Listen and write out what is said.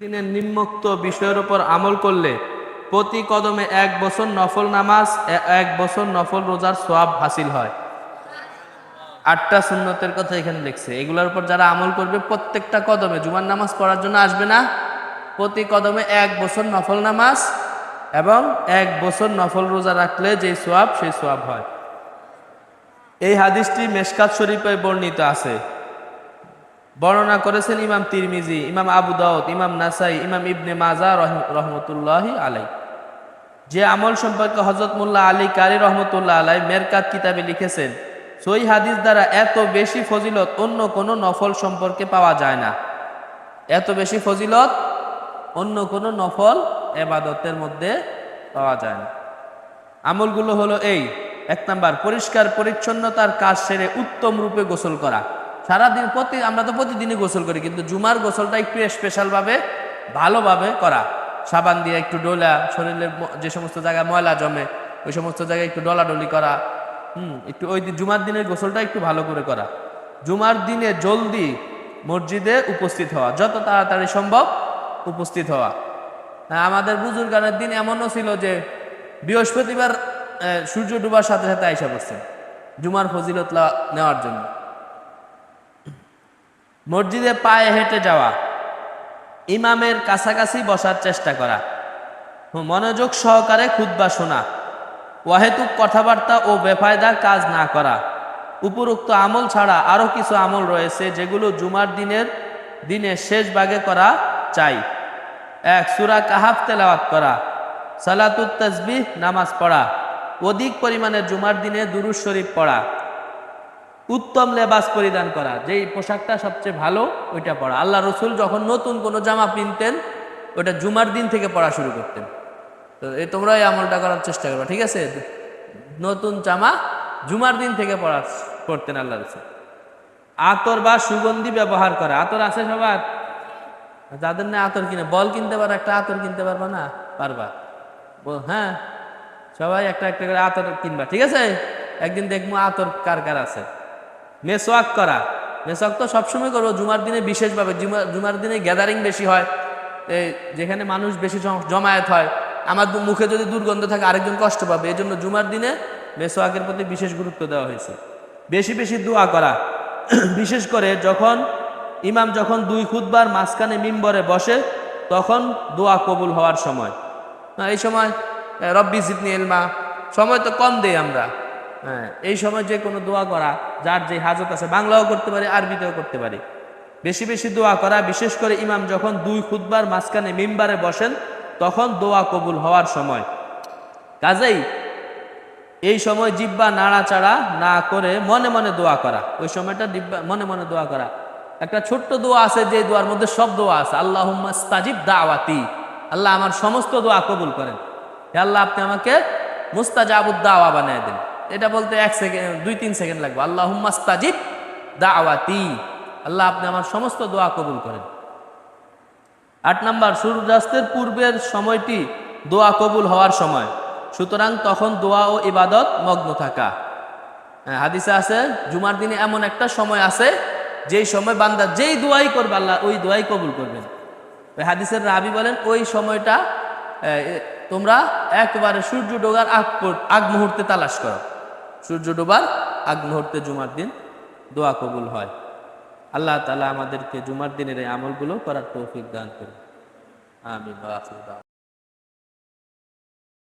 দিনের নিম্নোক্ত বিষয়ের উপর আমল করলে প্রতি কদমে এক বছর নফল নামাজ এক বছর নফল রোজার সোয়াব হাসিল হয়। আটটা সুন্নতের কথা এখানে লিখছে। এগুলোর উপর যারা আমল করবে প্রত্যেকটা কদমে জুমার নামাজ পড়ার জন্য আসবে না। প্রতি কদমে এক বছর নফল নামাজ এবং এক বছর নফল রোজা রাখলে যে সোয়াব সেই সোয়াব হয়। এই হাদিসটি মেশকাত শরীফে বর্ণিত আছে। বর্ণনা করেছেন ইমাম তিরমিজি, ইমাম আবু দাউদ, ইমাম নাসাই, ইমাম ইবনে মাজা রহমতুল্লাহ আলাই যে আমল সম্পর্কে হজরত মোল্লা আলী কারি রহমতুল্লাহ আলাই মেরকাত কিতাবে লিখেছেন, সই হাদিস দ্বারা এত বেশি ফজিলত অন্য কোনো নফল সম্পর্কে পাওয়া যায় না। এত বেশি ফজিলত অন্য কোনো নফল এবাদতের মধ্যে পাওয়া যায় না। আমলগুলো হলো এই, এক নাম্বার, পরিষ্কার, পরিচ্ছন্নতার কাজ সেরে উত্তম রূপে গোসল করা। সারাদিন প্রতি আমরা তো প্রতিদিনই গোসল করি কিন্তু জুমার গোসলটা একটু স্পেশালভাবে ভালোভাবে করা। সাবান দিয়ে একটু ডোলা শরীরের যে সমস্ত জায়গায় ময়লা জমে ওই সমস্ত জায়গায় একটু ডলাডলি করা। হুম একটু ওই জুমার দিনের গোসলটা একটু ভালো করে করা। জুমার দিনে জলদি মসজিদে উপস্থিত হওয়া যত তাড়াতাড়ি সম্ভব উপস্থিত হওয়া। হ্যাঁ, আমাদের বুজুর্গানের দিন এমনও ছিল যে বৃহস্পতিবার সূর্য ডুবার সাথে সাথে আইসা পড়ছেন জুমার ফজিলত নেওয়ার জন্য। মসজিদে পায়ে হেঁটে যাওয়া, ইমামের কাছাকাছি বসার চেষ্টা করা মনোযোগ সহকারে খুতবা শোনা, ওয়াহেতুক কথাবার্তা ও বেফায়দা কাজ না করা, উপরোক্ত আমল ছাড়া আরও কিছু আমল রয়েছে যেগুলো জুমার দিনের দিনে শেষ ভাগে করা চাই। এক, সুরা কাহাফ তেলাওয়াত করা, সালাতুত তসবিহ, নামাজ পড়া, অধিক পরিমাণে জুমার দিনে দুরুজ শরীফ পড়া উত্তম লেবাস পরিধান করা। যেই পোশাকটা সবচেয়ে ভালো, ওইটা পড়া আল্লাহ রসুল যখন নতুন কোনো জামা কিনতেন ওটা জুমার দিন থেকে পড়া শুরু করতেন। তো এই তোমরা এই আমলটা করার চেষ্টা করবে, ঠিক আছে? নতুন জামা জুমার দিন থেকে পড়া পড়তেন আল্লাহ রসুল। আতর বা সুগন্ধি ব্যবহার করা। আতর আছে সবার? যাদের না আতর কিনে, বল কিনতে পারো, একটা আতর কিনতে পারবা না? পারবা। হ্যাঁ। সবাই একটা একটা করে আতর কিনবা, ঠিক আছে? একদিন দেখব আতর কার কার আছে। মেসোয়াক করা। মেসোয়াক তো সবসময় করব, জুমার দিনে বিশেষভাবে। জুমার জুমার দিনে গ্যাদারিং বেশি হয় যেখানে মানুষ বেশি জমায়েত হয়। আমার মুখে যদি দুর্গন্ধ থাকে, আরেকজন কষ্ট পাবে। এই জন্য জুমার দিনে মেসোয়াকের প্রতি বিশেষ গুরুত্ব দেওয়া হয়েছে। বেশি বেশি দোয়া করা। বিশেষ করে যখন ইমাম যখন দুই খুদবার মাঝখানে মিম্বরে বসে, তখন দোয়া কবুল হওয়ার সময়। এই সময় রব্বি জিদনি এলমা সময় তো কম দেই আমরা। হ্যাঁ এই সময় যে কোনো দোয়া করা, যার যে হাজত আছে, বাংলাও করতে পারে, আরবিতেও করতে পারি। বেশি বেশি দোয়া করা, বিশেষ করে ইমাম যখন দুই খুদবার মাঝখানে মিম্বারে বসেন, তখন দোয়া কবুল হওয়ার সময়। কাজেই এই সময় জিব্বা নাড়াচাড়া না করে মনে মনে দোয়া করা। ওই সময়টা জিব্বা, মনে মনে দোয়া করা। একটা ছোট্ট দোয়া আছে, যে দোয়ার মধ্যে সব দোয়া আছে। আল্লাহ তাজিব দাওয়াতি। আল্লাহ আমার সমস্ত দোয়া কবুল করেন। আল্লাহ, আপনি আমাকে মুস্তাজাবুদ দাওয়া বানিয়ে দেন। এটা বলতে এক সেকেন্ড দুই তিন সেকেন্ড লাগবে। আল্লাহ তাজিব দাওয়াতি। আল্লাহ আপনি আমার সমস্ত দোয়া কবুল করেন। আট নাম্বার সূর্যাস্তের পূর্বের সময়টি দোয়া কবুল হওয়ার সময়। সুতরাং তখন দোয়া ও ইবাদত মগ্ন থাকা। হ্যাঁ, হাদিসে আছে জুমার দিনে এমন একটা সময় আছে যেই সময় বান্দা যেই দোয়াই করবে আল্লাহ ওই দোয়াই কবুল করবেন। ওই হাদিসের রাবি বলেন ওই সময়টা তোমরা একবারে সূর্য ডোগার আগ আগ মুহূর্তে তালাশ করো। সূর্য ডোবার আগ মুহূর্তে জুমার দিন দোয়া কবুল হয় আল্লাহ তালা আমাদেরকে জুমার দিনের এই আমলগুলো করার তৌফিক দান করুন আমি।